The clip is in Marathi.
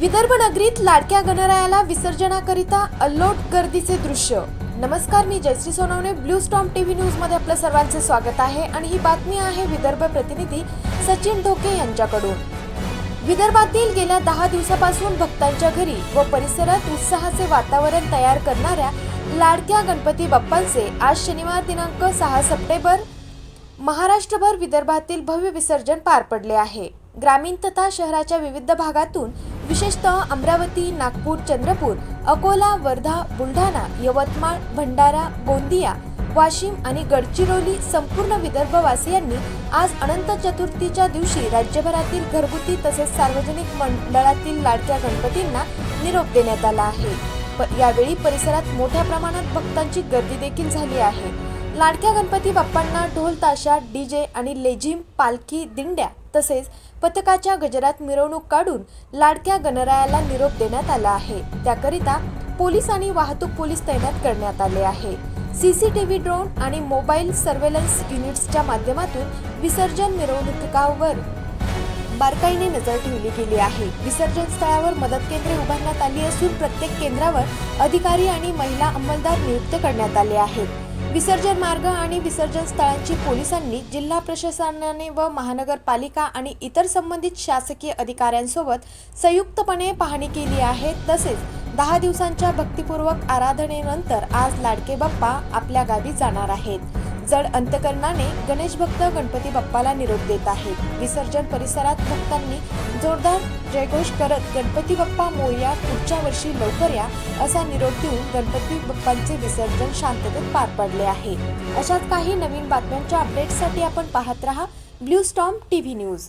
विदर्भ नगरीत लाडक्या गणरायाला विसर्जनाकरिता अल्लोट गर्दीचे दृश्य. नमस्कार मी Jayashree Sonawane. Blue storm TV न्यूजमध्ये आपलं सर्वांचे स्वागत आहे आणि ही बातमी आहे विदर्भ प्रतिनिधी सचिन ढोके यांच्याकडून. विदर्भातील गेल्या दहा दिवसापासून भक्तांच्या घरी व परिसरात उत्साहाचे वातावरण तयार करणाऱ्या लाडक्या गणपती बाप्पांचे आज शनिवार दिनांक सहा सप्टेंबर महाराष्ट्रभर विदर्भातील भव्य विसर्जन पार पडले आहे. ग्रामीण तथा शहराच्या विविध भागातून विशेषतः अमरावती नागपूर चंद्रपूर अकोला वर्धा बुलढाणा यवतमाळ भंडारा गोंदिया वाशिम आणि गडचिरोली संपूर्ण विदर्भवासियांनी आज अनंत चतुर्थीच्या दिवशी राज्यभरातील घरगुती तसेच सार्वजनिक मंडळातील लाडक्या गणपतींना निरोप देण्यात आला आहे. प- यावेळी परिसरात मोठ्या प्रमाणात भक्तांची गर्दी देखील झाली आहे. लाडक्या गणपती बाप्पांना ढोल ताशा डीजे आणि लेझिम पालखी दिंड्या तसेच पथकाच्या गजरात मिरवणूक काढून लाडक्या गणरायाला निरोप देण्यात आला आहे. त्याकरिता पोलीस आणि वाहतूक पोलीस तैनात करण्यात आले आहे. सीसीटीव्ही ड्रोन आणि मोबाईल सर्वेलन्स युनिट्सच्या माध्यमातून विसर्जन मिरवणुकावर बारकाईने नजर ठेवली गेली आहे. विसर्जन स्थळावर मदत केंद्रे उभारण्यात आली असून प्रत्येक केंद्रावर अधिकारी आणि महिला अंमलदार नियुक्त करण्यात आले आहेत. विसर्जन मार्ग आणि विसर्जन स्थळांची पोलिसांनी जिल्हा प्रशासनाने व महानगरपालिका आणि इतर संबंधित शासकीय अधिकाऱ्यांसोबत संयुक्तपणे पाहणी केली आहे. तसेच दहा दिवसांच्या भक्तिपूर्वक आराधनेनंतर आज लाडके बाप्पा आपल्या गावी जाणार आहेत. जड अंतकरणाने गणेश भक्त गणपती बाप्पाला निरोप देत आहेत. विसर्जन परिसरात भक्तांनी जोरदार जयघोष करत गणपती बाप्पा मोरया पुढच्या वर्षी लवकर या असा निरोप देऊन गणपती बाप्पांचे विसर्जन शांततेत पार पडले आहे. अशाच काही नवीन बातम्यांच्या अपडेट्ससाठी आपण पाहत रहा ब्ल्यू स्टॉम टीव्ही न्यूज.